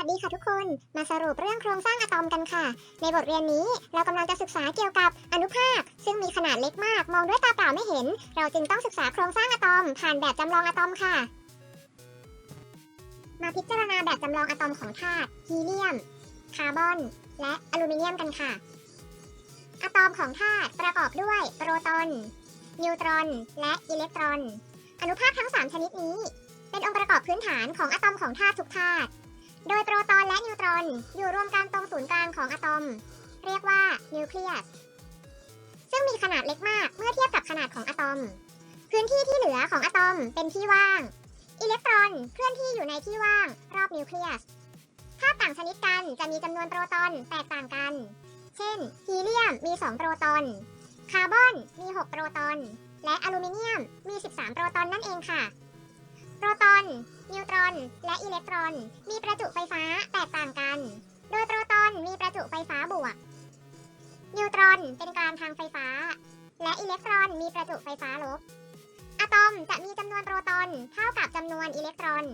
วัสดีค่ะทุกคน มาสรุปเรื่องโครงสร้างอะตอมกันค่ะ ในบทเรียนนี้เรากำลังจะศึกษาเกี่ยวกับอนุภาค ซึ่งมีขนาดเล็กมาก มองด้วยตาเปล่าไม่เห็น เราจึงต้องศึกษาโครงสร้างอะตอม ผ่านแบบจำลองอะตอมค่ะ มาพิจารณาแบบจำลองอะตอมของธาตุฮีเลียม คาร์บอน และอลูมิเนียมกันค่ะ อะตอมของธาตุประกอบด้วยโปรตอนนิวตรอน และอิเล็กตรอน อนุภาคทั้ง 3 ชนิดนี้ เป็นองค์ประกอบพื้นฐานของอะตอมของธาตุทุกธาตุ โดยโปรตอนและนิวตรอนอยู่รวมกันตรงศูนย์กลางของอะตอม เรียกว่านิวเคลียส ซึ่งมีขนาดเล็กมากเมื่อเทียบกับขนาดของอะตอม พื้นที่ที่เหลือของอะตอมเป็นที่ว่าง อิเล็กตรอนเคลื่อนที่อยู่ในที่ว่างรอบนิวเคลียสธาตุต่างชนิดกันจะมีจำนวนโปรตอนแตกต่างกัน เช่น ฮีเลียมมี 2 โปรตอน คาร์บอนมี 6 โปรตอน และอลูมิเนียมมี 13 โปรตอนนั่นเองค่ะ นิวตรอน และอิเล็กตรอน มีประจุไฟฟ้าแตกต่างกัน โดยโปรตอนมีประจุไฟฟ้าบวก นิวตรอนเป็นกลางทางไฟฟ้า และอิเล็กตรอนมีประจุไฟฟ้าลบ อะตอมจะมีจำนวนโปรตอนเท่ากับจำนวนอิเล็กตรอน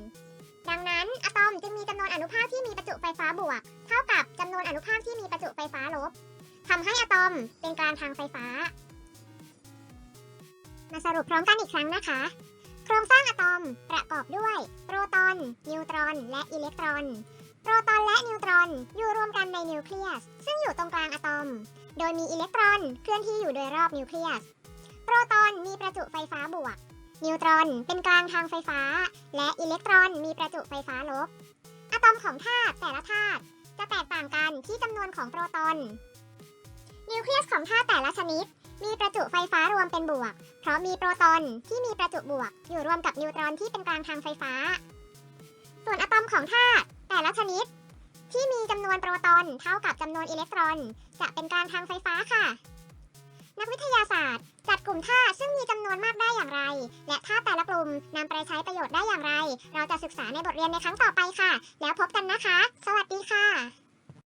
ดังนั้นอะตอมจึงมีจำนวนอนุภาคที่มีประจุไฟฟ้าบวก เท่ากับจำนวนอนุภาคที่มีประจุไฟฟ้าลบทำให้อะตอมเป็นกลางทางไฟฟ้า มาสรุปพร้อมกันอีกครั้งนะคะ โครงสร้าง อบด้วย โปรตอน นิวตรอน และอิเล็กตรอน โปรตอนและนิวตรอนอยู่รวมกันในนิวเคลียส ซึ่งอยู่ตรงกลางอะตอม โดยมีอิเล็กตรอนเคลื่อนที่อยู่โดยรอบนิวเคลียส โปรตอนมีประจุไฟฟ้าบวก นิวตรอนเป็นกลางทางไฟฟ้า และอิเล็กตรอนมีประจุไฟฟ้าลบ อะตอมของธาตุแต่ละธาตุจะแตกต่างกันที่จำนวนของโปรตอน นิวเคลียสของธาตุแต่ละชนิด มีประจุไฟฟ้ารวมเป็นบวก เพราะมีโปรตอนที่มีประจุบวก อยู่รวมกับนิวตรอนที่เป็นกลางทางไฟฟ้า ส่วนอะตอมของธาตุแต่ละชนิด ที่มีจำนวนโปรตอนเท่ากับจำนวนอิเล็กตรอน จะเป็นกลางทางไฟฟ้าค่ะ นักวิทยาศาสตร์ จัดกลุ่มธาตุซึ่งมีจำนวนมากได้อย่างไร และธาตุแต่ละกลุ่มนำไปใช้ประโยชน์ได้อย่างไร เราจะศึกษาในบทเรียนในครั้งต่อไปค่ะ แล้วพบกันนะคะ สวัสดีค่ะ